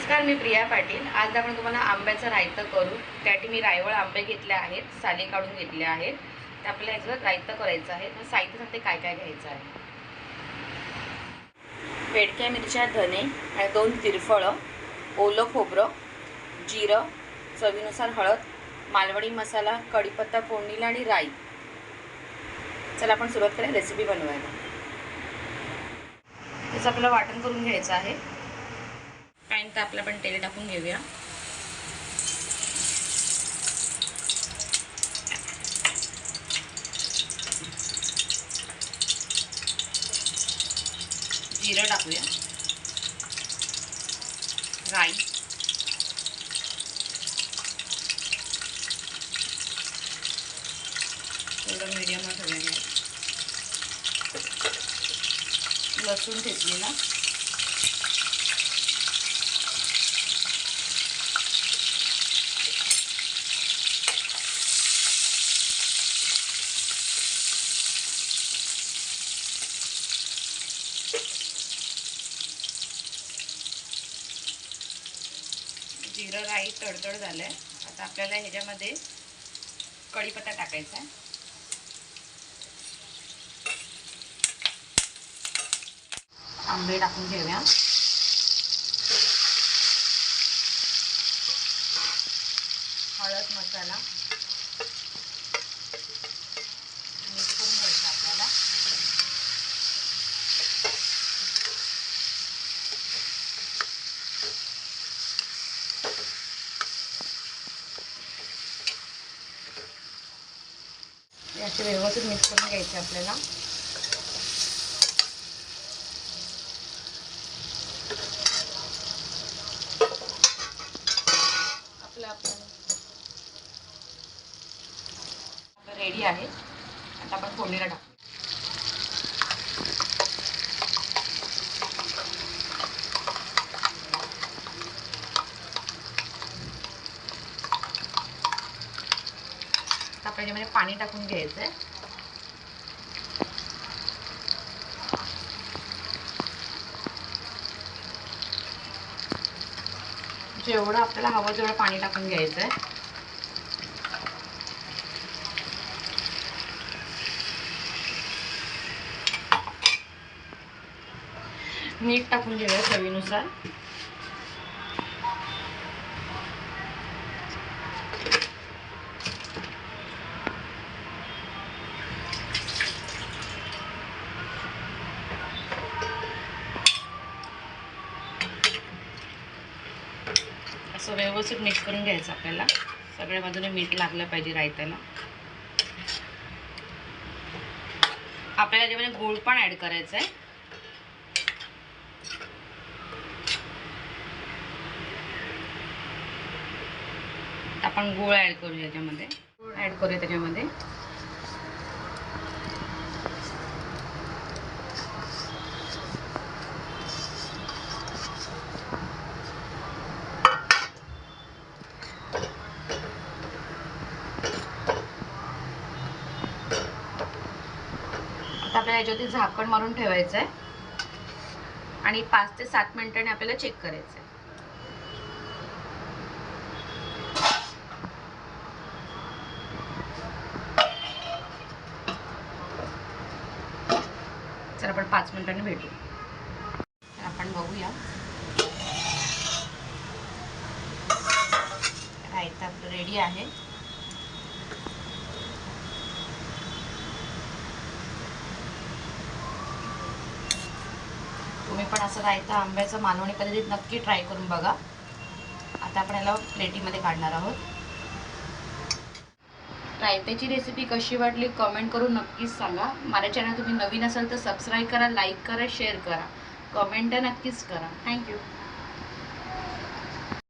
नमस्कार मी प्रिया पाटील. आज आपण तुम्हाला आंब्याचं रायतं करू. त्यासाठी मी रायवळ आंबे घेतले आहेत साली काढून घेतले आहेत. ते आपल्याला याचं रायतं करायचं आहे. तर साहित्य सांगते काय काय घ्यायचं आहे? बेडक्या मिरच्या धने आणि दोन तिरफळं ओलं खोबरं जिरं चवीनुसार हळद मालवणी मसाला कढीपत्ता फोडणीला आणि राई. चला आपण सुरुवात करूया. रेसिपी बनवायला. त्याचं आपल्याला वाटण करून घ्यायचं आहे. तोपर्यंत तर आपलं पण तेल टाकून घेऊया. जिरं टाकूया. राई. थोडं मीडियमला ठेवूया. लसूण ठेचलेला जिरं राई तडतड झालं आहे आता आपल्याला ह्याच्यामध्ये कढीपत्ता टाकायचा आहे. आंबे टाकून घेऊया हळद मसाला मिक्स करून घ्यायचा आपल्याला हे असे व्यवस्थित मिक्स करून घ्यायचे आपल्याला. आपलं आपण रेडी आहे. आता आपण फोडणीला टाकू. त्याच्यामध्ये म्हणजे पाणी टाकून घ्यायचं आहे जेवढं आपल्याला हवं तेवढं पाणी टाकून घ्यायचं आहे मीठ टाकून घेऊया चवीनुसार. असं व्यवस्थित मिक्स करून घ्यायचं आपल्याला. सगळ्या बाजूने मीठ लागलं पाहिजे रायताला. आपल्याला त्याच्यामध्ये म्हणजे गूळ पण ॲड करायचं आहे. आपण गूळ ॲड करूया त्याच्यामध्ये गूळ ॲड करूया त्याच्यामध्ये. आता आपल्याला याच्यावरती झाकण मारून ठेवायचं आहे आणि पाच ते सात मिनिटांनी आपल्याला चेक करायचं आहे तर आपण पाच मिनिटांनी भेटू. तर आपण बघूया. रायता आपलं रेडी आहे. पण असं रायता आंब्याचं मालवणी पद्धतीत नक्की ट्राय करून बघा. आता आपण याला प्लेटीमध्ये काढणार आहोत. रायत्याची रेसिपी कशी वाटली कमेंट करून नक्कीच सांगा. माझ्या चॅनल तुम्ही नवीन असाल तर सबस्क्राईब करा लाईक करा शेअर करा. कमेंट नक्कीच करा. थँक्यू